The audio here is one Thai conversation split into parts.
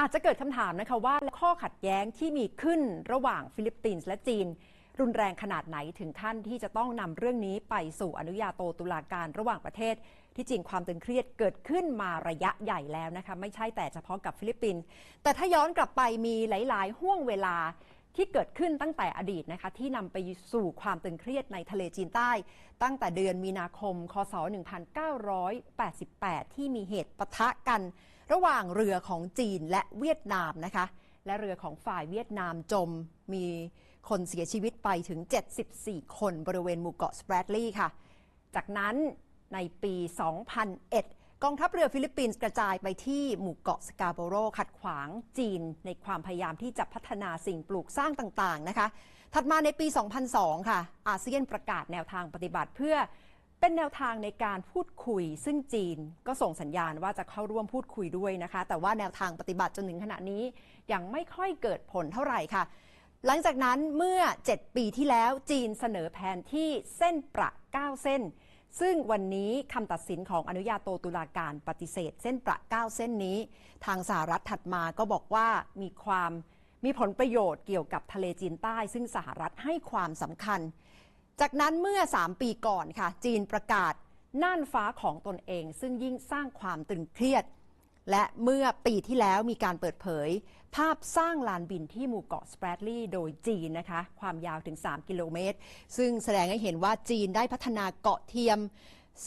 อาจจะเกิดคำถามนะคะว่าข้อขัดแย้งที่มีขึ้นระหว่างฟิลิปปินส์และจีน รุนแรงขนาดไหนถึงขั้นที่จะต้องนำเรื่องนี้ไปสู่อนุญาโตตุลาการระหว่างประเทศ ที่จริงความตึงเครียดเกิดขึ้นมาระยะใหญ่แล้วนะคะไม่ใช่แต่เฉพาะกับฟิลิปปินส์แต่ถ้าย้อนกลับไปมีหลาย ๆ ห่วงเวลา ที่เกิดขึ้นตั้งแต่อดีตนะคะที่นำไปสู่ความตึงเครียดในทะเลจีนใต้ ตั้งแต่เดือนมีนาคม คศ 1988 ที่มีเหตุปะทะกันระหว่างเรือของจีนและเวียดนามนะคะและเรือของฝ่ายเวียดนามจมมีคนเสียชีวิตไปถึง 74 คนบริเวณหมู่เกาะสเปรดลีย์ค่ะ จากนั้นในปี 2001 กองทัพเรือฟิลิปปินส์กระจายไปที่หมู่เกาะสกาโบโร ขัดขวางจีน ในความพยายามที่จะพัฒนาสิ่งปลูกสร้างต่างๆนะคะ ถัดมาในปี 2002 ค่ะ อาเซียนประกาศแนวทางปฏิบัติเพื่อเป็นแนวทางในการพูดคุย ซึ่งจีนก็ส่งสัญญาณว่าจะเข้าร่วมพูดคุยด้วยนะคะ แต่ว่าแนวทางปฏิบัติจนถึงขณะนี้ยังไม่ค่อยเกิดผลเท่าไหร่ค่ะ หลังจากนั้นเมื่อ 7 ปีที่แล้วจีนเสนอแผนที่เส้นประ 9 เส้น ซึ่งวันนี้คำตัดสินของอนุญาโตตุลาการปฏิเสธ เส้นประ9เส้นนี้ ทางสหรัฐถัดมาก็บอกว่ามีความมีผลประโยชน์เกี่ยวกับทะเลจีนใต้ ซึ่งสหรัฐให้ความสำคัญ จากนั้นเมื่อ 3 ปีก่อนค่ะ จีนประกาศน่านฟ้าของตนเอง ซึ่งยิ่งสร้างความตึงเครียด และเมื่อปีที่แล้วมีการเปิดเผย ภาพสร้างลานบินที่หมู่เกาะสเปรดลีย์โดยจีนนะคะ ความยาวถึง 3 กิโลเมตร ซึ่งแสดงให้เห็นว่าจีนได้พัฒนาเกาะเทียม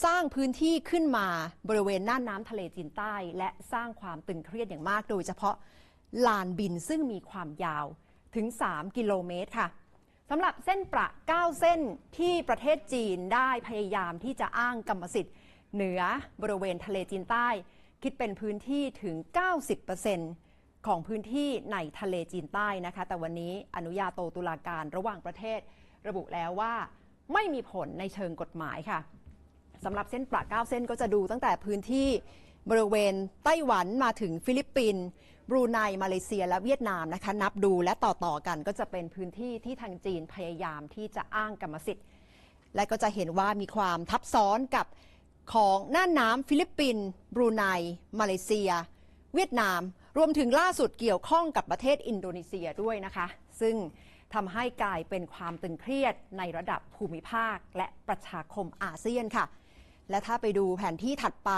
สร้างพื้นที่ขึ้นมาบริเวณน่านน้ำทะเลจีนใต้ และสร้างความตึงเครียดอย่างมาก โดยเฉพาะลานบินซึ่งมีความยาวถึง 3 กิโลเมตรค่ะสำหรับเส้นประ 9 เส้นที่ประเทศจีนได้พยายามที่จะอ้างกรรมสิทธิ์ เหนือบริเวณทะเลจีนใต้ คิดเป็นพื้นที่ถึง 90%ของพื้นที่ในทะเลจีนใต้นะคะ แต่วันนี้อนุญาโตตุลาการระหว่างประเทศ ระบุแล้วว่าไม่มีผลในเชิงกฎหมายค่ะสำหรับเส้นประ9เส้นก็จะดูตั้งแต่พื้นที่บริเวณไต้หวันมาถึงฟิลิปปินส์บรูไนมาเลเซียและเวียดนามนะคะ นับดูและต่อๆกันก็จะเป็นพื้นที่ที่ทางจีนพยายามที่จะอ้างกรรมสิทธิ์ และก็จะเห็นว่ามีความทับซ้อนกับ ของน่านน้ำฟิลิปปินส์บรูไน มาเลเซีย เวียดนาม รวมถึงล่าสุดเกี่ยวข้องกับประเทศอินโดนีเซียด้วยนะคะ ซึ่งทำให้กลายเป็นความตึงเครียดในระดับภูมิภาคและประชาคมอาเซียนค่ะ และถ้าไปดูแผนที่ถัดไป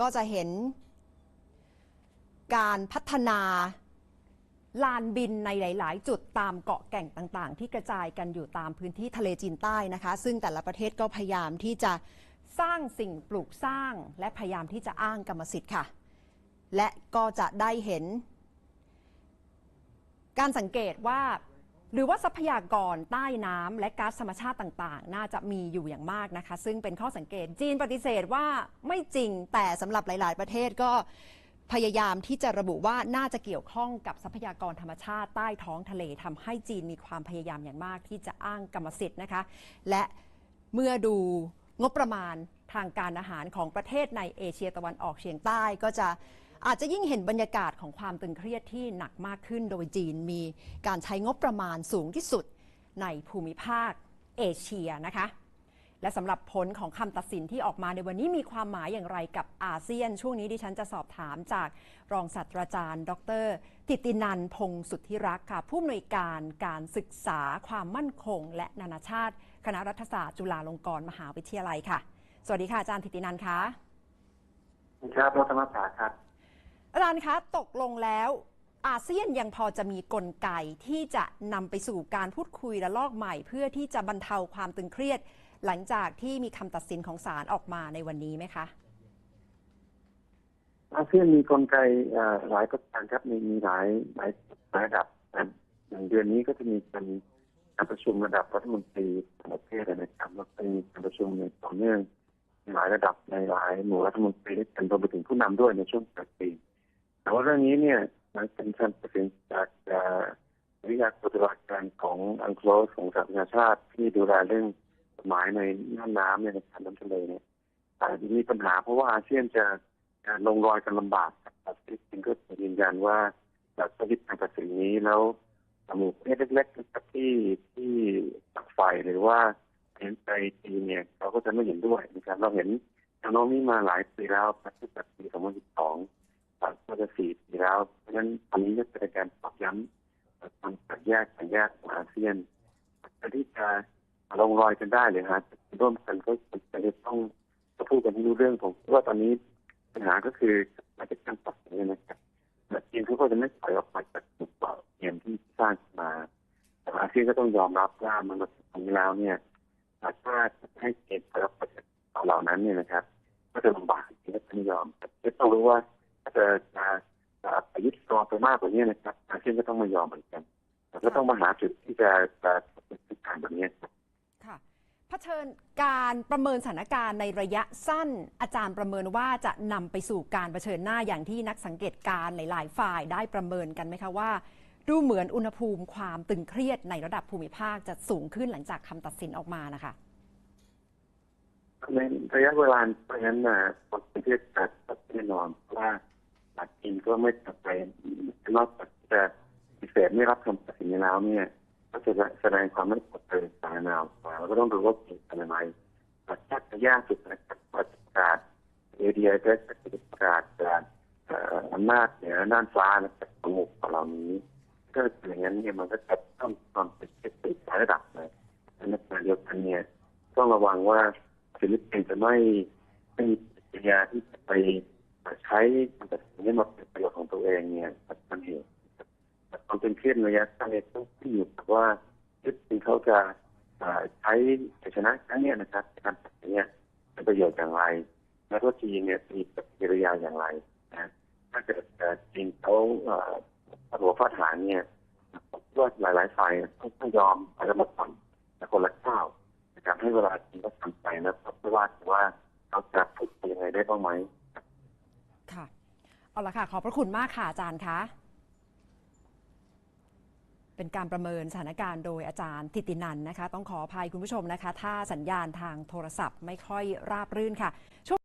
ก็จะเห็น การพัฒนาลานบินในหลาย ๆ จุดตามเกาะแก่งต่าง ๆ ที่กระจายกันอยู่ตามพื้นที่ทะเลจีนใต้นะคะ ซึ่งแต่ละประเทศก็พยายามที่จะ สร้างสิ่งปลูกสร้างและพยายามที่จะอ้างกรรมสิทธิ์ค่ะ และก็จะได้เห็น การสังเกตว่า หรือว่าทรัพยากรใต้น้ำและก๊าซธรรมชาติต่างๆ น่าจะมีอยู่อย่างมากนะคะ ซึ่งเป็นข้อสังเกตจีนปฏิเสธว่าไม่จริงแต่สำหรับหลาย ๆ ประเทศก็พยายามที่จะระบุว่าน่าจะเกี่ยวข้องกับทรัพยากรธรรมชาติใต้ท้องทะเลทำให้จีนมีความพยายามอย่างมากที่จะอ้างกรรมสิทธิ์นะคะ และเมื่อดู งบประมาณทางการอาหารของประเทศในเอเชียตะวันออกเฉียงใต้ก็จะอาจจะยิ่งเห็นบรรยากาศของความตึงเครียดที่หนักมากขึ้นโดยจีนมีการใช้งบประมาณสูงที่สุดในภูมิภาคเอเชียนะคะ และสำหรับผลของคำตัดสินที่ออกมาในวันนี้มีความหมายอย่างไรกับอาเซียน ช่วงนี้ดิฉันจะสอบถามจากรองศาสตราจารย์ ดรติตินันพงศ์สุทธิรักษ์ค่ะ ผู้อำนวยการการศึกษาความมั่นคง และนานาชาติ คณะรัฐศาสตร์จุฬาลงกรณ์มหาวิทยาลัยค่ะ สวัสดีค่ะอาจารย์ติตินันคะครับรัฐมศาสตร์ครับอาจารย์คะตกลงแล้วอาเซียนยังพอจะมีกลไกที่จะนำไปสู่การพูดคุยระลอกใหม่ เพื่อที่จะบรรเทาความตึงเครียด หลังจากที่มีคำตัดสินของศาลออกมาในวันนี้ไหมคะอาเซียนมีกลไกหลายประการครับมีมีหลายหลายระดับอย่างเดือนนี้ก็จะมีการการประชุมระดับรัฐมนตรีต่างประเทศนะครับแล้วก็มีการประชุมในต่อเนื่องหลายระดับในหลายหมู่รัฐมนตรีด้วยกันรวมไปถึงผู้นำด้วยในช่วงปลายปีแต่ว่าเรื่องนี้เนี่ยมันเป็นการตัดสินจากวิทยาตุลาการของอังกฤษของสหประชาชาติที่ดูแลเรื่อง หมายในน่านน้ำเนี่ยในการน้ำทะเลเนี่ยอาจจะมีปัญหาเพราะว่าอาเซียนจะลงรอยกันลำบากครับฟิลิปปินส์ก็ยืนยันว่าจากสวิตการตัดสินนี้แล้วหมู่ประเทศเล็กๆที่ที่ตักไฟหรือว่าเห็นใจจีเนี่ยเราก็จะไม่เห็นด้วยนะครับเราเห็นแนวโน้มนี้มาหลายปีแล้วตั้งแต่ปี 2012ก็จะสี่ปีแล้ว เพราะฉะนั้นตอนนี้ก็เป็นการตอกย้ำความแตกแยกแตกแยกของอาเซียนการที่จะ ลงรอยกันได้เลยฮะร่วมกันก็จะต้องต้องพูดกันให้รู้เรื่องผมว่าตอนนี้ปัญหาก็คืออาจจะการตัดสินใจนะครับแต่จีนเขาก็จะไม่ปล่อยออกไปจากกลุ่มเกาะเกมที่สร้างมาแต่อาเซียนก็ต้องยอมรับว่ามันมาถึงตรงนี้แล้วเนี่ยถ้าให้เกณฑ์ปล่อยออกไปจากเกาะเหล่านั้นเนี่ยนะครับ ก็จะลำบากที่จะยอมแต่ต้องรู้ว่าถ้าจะจะจะไปยึดครอไปมากกว่านี้นะครับอาเซียนก็ต้องม่ยอมเหมือนกันแต่ก็ต้องมาหาจุดที่จะจะจะการแบบนี้ครับ ค่ะเผชิญการประเมินสถานการณ์ในระยะสั้น อาจารย์ประเมินว่าจะนำไปสู่การเผชิญหน้าอย่างที่นักสังเกตการณ์หลาย ๆ ฝ่ายได้ประเมินกันไหมคะว่า ดูเหมือนอุณหภูมิความตึงเครียดในระดับภูมิภาคจะสูงขึ้นหลังจากคำตัดสินออกมานะคะในระยะเวลาเพราะฉะนั้นนะคนประเทศจะแน่นอนเพราะว่าหลักจีนก็ไม่ตัดไปนอกจากจะปฏิเสธไม่รับคำตัดสินแล้วเนี่ย ก็จะแสดงความไม่ปลอดภัยสาธารณะออกมาเราก็ต้องดูว่าเป็นอะไรแต่ถ้าจะยากสุดนะครับประกาศเอเดียก็จะประกาศการอำนาจเหนือน่านฟ้านะครับสงบของเหล่านี้ถ้าเป็อย่างนั้นเนี่ยมันก็จะต้องความเป็นเศรษฐระดับเลยในขณะเดียวกันเนี่ยต้องระวังว่าฟิลิปปินส์จะไม่ไม่มีปฏิกิริยาที่จะไปใช้การตัดสินนี้มาเป็นประโยชน์ของตัวเองเนี่ย มันเหตุแต่ความเป็นเครียดระยะสั้นเนี่ยต้องขึ้นอยู่กับว่าฟิลิปปินเขาจะใช้ชนะครั้งนี้นะครับการตัดสินเนี่ยเป็นประโยชน์อย่างไร แล้วก็จีนเนี่ยมีปฏิกิริยาอย่างไรนะถ้าเกิดจีนเขาเอ่อหัวฟาดหางเนี่ยว่าหลายๆฝ่ายต้องยอมอาจจะมาผ่อนแต่คนละข้าวการให้เวลาจริงก็ทำไปนะครับไม่ว่าว่าเขาจะพูดยังไงได้บ้างไหมค่ะเอาละค่ะ ขอบพระคุณมากค่ะอาจารย์คะ เป็นการประเมินสถานการณ์โดยอาจารย์ทิตินันนะคะ ต้องขออภัยคุณผู้ชมนะคะ ถ้าสัญญาณทางโทรศัพท์ไม่ค่อยราบรื่นค่ะช่วง